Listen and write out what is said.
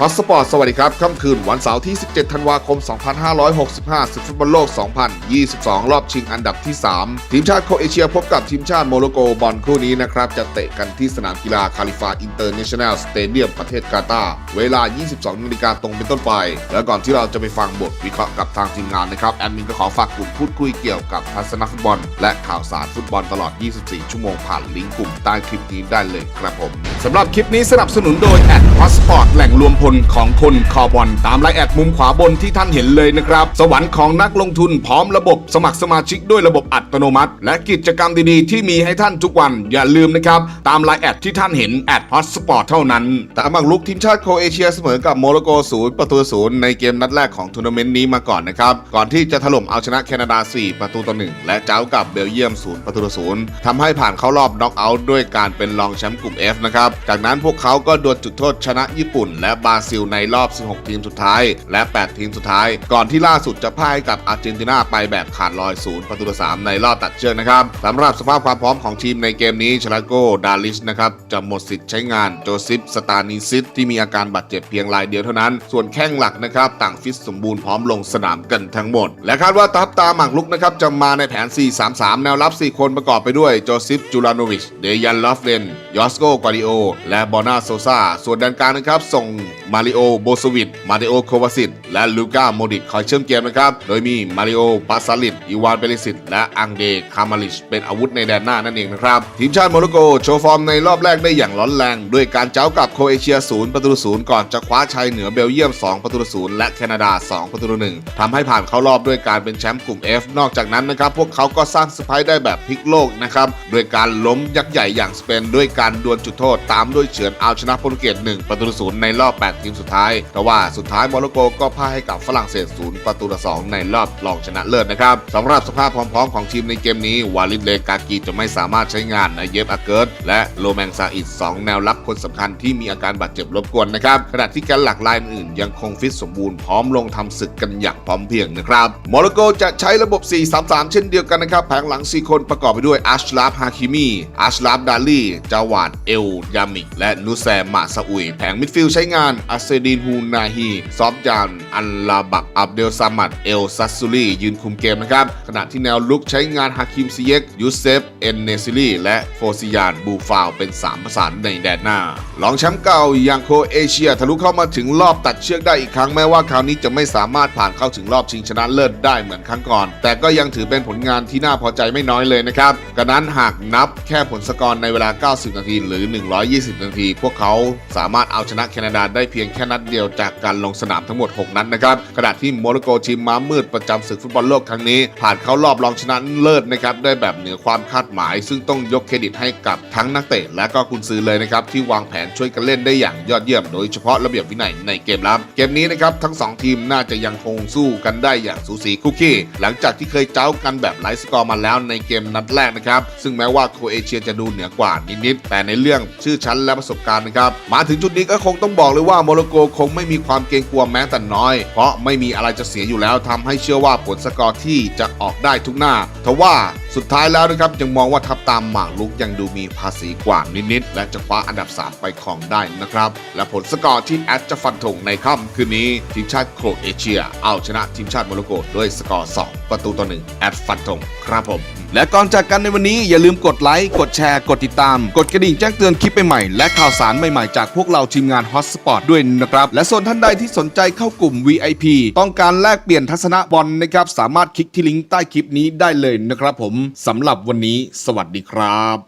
ฮอสปอร์ตสวัสดีครับ ค่ำคืนวันเสาร์ที่ 17 ธันวาคม 2565ศึกฟุตบอลโลก 2022 รอบชิงอันดับที่ 3 ทีมชาติโคเอเชียพบกับทีมชาติโมร็อกโกบอลคู่นี้นะครับ จะเตะกันที่สนามกีฬาคาลิฟาอินเตอร์เนชั่นแนลสเตเดียมประเทศกาตาร์เวลา 22นาฬิกาตรงเป็นต้นไป แล้วก่อนที่เราจะไปฟังบทวิเคราะห์กับทางทีมงานนะครับแอดมินก็ขอฝากกลุ่มพูดคุยเกี่ยวกับทัศนฟุตบอล และข่าวสารฟุตบอลตลอด 24 ชั่วโมงผ่านลิงก์กลุ่มใต้คลิปนี้ได้เลยครับผมสำหรับคลิปนี้สนับสนุนโดยแอดพาสปอร์ตแหล่งรวมพลของคนคอบอลตามไลน์แอดมุมขวาบนที่ท่านเห็นเลยนะครับ สวรรค์ของนักลงทุนพร้อมระบบสมัครสมาชิกด้วยระบบอัตโนมัติ และกิจกรรมดีๆ ที่มีให้ท่านทุกวันอย่าลืมนะครับ ตามไลน์แอดที่ท่านเห็นแอดพาสปอร์ตเท่านั้น ตามหมากรุกทีมชาติโคเอเชียเสมอกับโมร็อกโกศูนย์ประตูศูนย์ในเกมนัดแรกของทัวร์นาเมนต์นี้มาก่อนนะครับก่อนที่จะถล่มเอาชนะแคนาดา 4 ประตูต่อหนึ่งและเจ้ากับเบลเยียมศูนย์ประตูต่อศูนย์ทำให้ผ่านเข้ารอบน็อกเอาท์ด้วยการเป็นรองแชมป์กลุ่ม F นะครับจากนั้นพวกเขาก็ดวลจุดโทษชนะญี่ปุ่นและบราซิลในรอบ 16 ทีมสุดท้าย และ 8 ทีมสุดท้าย ก่อนที่ล่าสุดจะพ่ายกับอาร์เจนตินาไปแบบขาดลอยศูนย์ประตูต่อสามในรอบตัดเชือกนะครับสำหรับสภาพความพร้อมของทีมในเกมนี้ชลาโกดาลิชนะครับจะหมดสิทธิ์ใช้งานโจซิฟสตานิซิสที่มีอาการบาดเจ็บเพียงรายเดียวเท่านั้น ส่วนแข้งหลักนะครับต่างฟิตสมบูรณ์พร้อมลงสนามกันทั้งหมด และคาดว่าทัพตาหมากลุกนะครับจะมาในแผน 4-3-3 แนวรับ 4 คนประกอบไปด้วยโจซิฟจูลาโนวิช เดยันลอฟเลนยอสโกกวาดิโอ และบอนาโซซาส่วนด้านกลางนะครับส่งมาริโอโบสวิตมาริโอโควาซิตและลูก้าโมดิตคอยเชื่อมเกมนะครับ โดยมีมาริโอปาซาลิตอีวานเปริสิตและอังเดคามาลิชเป็นอาวุธในแดนหน้านั่นเองนะครับ ทีมชาติโมร็อกโกโชว์ฟอร์มในรอบแรกได้อย่างร้อนแรง ด้วยการเจ้ากับโคเอเชียศูนย์ประตูศูนย์ก่อนจะคว้าชัยเหนือเบลเยียม 2 ประตูศูนย์และแคนาดา 2 ประตูหนึ่งทำให้ผ่านเข้ารอบด้วยการเป็นแชมป์กลุ่ม F นอกจากนั้นนะครับพวกเขาก็สร้างสไปร์ได้แบบพลิกโลกนะครับด้วยการล้มยักษ์ใหญ่อย่างสเปนด้วยการดวลจุดโทษ ตามด้วยเฉือนเอาชนะโปรตุเกส1ประตูต่อศูนย์ในรอบ8ทีมสุดท้ายแต่ว่าสุดท้ายโมร็อกโกก็พ่ายให้กับฝรั่งเศสศูนย์ประตูต่อสองในรอบรองชนะเลิศนะครับสำหรับสภาพความพร้อมของทีมในเกมนี้ วาลิดเลกากีจะไม่สามารถใช้งานนเยฟอาเกิร์ตและโลแมงซาอิดสองแนวรับคนสำคัญที่มีอาการบาดเจ็บรบกวนนะครับขณะที่แกันหลักรายอื่นยังคงฟิตสมบูรณ์พร้อมลงทำศึกกันอย่างพร้อมเพียงนะครับโมร็อกโกจะใช้ระบบ 4-3-3 เช่นเดียวกันนะครับแผงหลัง 4 คนประกอบไปด้วยอัชลาฟฮาคิมีอัชลาฟดาลีจาวาดเอลยามิกและนูแซมมาซาอุยแผงมิดฟิลด์ใช้งานอัสเซดินฮูนาฮีซอฟจานอันลาบักอับเดลซามัดเอลซัสซูลียืนคุมเกมนะครับ ขณะที่แนวลุกใช้งานฮาคิมซิเยกยูเซฟเอนเนซิลีและโฟซิยานบูฟาวเป็น 3 ประสานในแดนหน้ารองแชมป์เก่าอย่างโคเอเชียทะลุเข้ามาถึงรอบตัดเชือกได้อีกครั้งแม้ว่าคราวนี้จะไม่สามารถผ่านเข้าถึงรอบชิงชนะเลิศได้เหมือนครั้งก่อน แต่ก็ยังถือเป็นผลงานที่น่าพอใจไม่น้อยเลยนะครับกระนั้นหากนับแค่ผลสกอร์ในเวลา 90 นาทีหรือ 120 นาที พวกเขาสามารถเอาชนะแคนาดาได้เพียงแค่นัดเดียวจากการลงสนามทั้งหมด 6 นัดนะครับขณะที่โมร็อกโกทีมม้ามืดประจำศึกฟุตบอลโลกครั้งนี้ ผ่านเข้ารอบรองชนะเลิศนะครับได้แบบเหนือความคาดหมาย ซึ่งต้องยกเครดิตให้กับทั้งนักเตะและก็คุณซื้อเลยนะครับที่วางแผนช่วยกันเล่นได้อย่างยอดเยี่ยมโดยเฉพาะระเบียบวินัยในเกมรับเกมนี้นะครับทั้งสองทีมน่าจะยังคงสู้กันได้อย่างสูสีคุกกี้ หลังจากที่เคยเจ้ากันแบบไร้สกอร์มาแล้วในเกมนัดแรกนะครับซึ่งแม้ว่าโครเอเชียจะดูเหนือกว่านิดๆแต่ในเรื่องชื่อชั้นและประสบการณ์นะครับมาถึงจุดนี้ก็คงต้องบอกเลยว่าโมร็อกโกคงไม่มีความเกรงกลัวแม้แต่น้อย เพราะไม่มีอะไรจะเสียอยู่แล้วทำให้เชื่อว่าผลสกอร์ที่จะออกได้ทุกหน้าทว่าสุดท้ายแล้วนะครับยังมองว่าทัพตามหมากลุกยังดูมีภาษีกว่านิดๆและจะคว้าอันดับ 3 ไปครองได้นะครับ และผลสกอร์ที่แอดจะฟันธงในค่ำคืนนี้ ทีมชาติโครเอเชีย เอาชนะทีมชาติโมร็อกโกด้วยสกอร์ 2 ประตูต่อ1แอดฟันธงครับผม และก่อนจากกันในวันนี้อย่าลืมกดไลค์ กดแชร์ กดติดตาม กดกระดิ่งแจ้งเตือนคลิปใหม่ๆและข่าวสารใหม่ๆจากพวกเราทีมงาน Hotspot ด้วยนะครับ และส่วนท่านใดที่สนใจเข้ากลุ่ม VIP ต้องการแลกเปลี่ยนทัศนะบอลนะครับสามารถคลิกที่ลิงก์ใต้คลิปนี้ได้เลยนะครับผมสำหรับวันนี้ สวัสดีครับ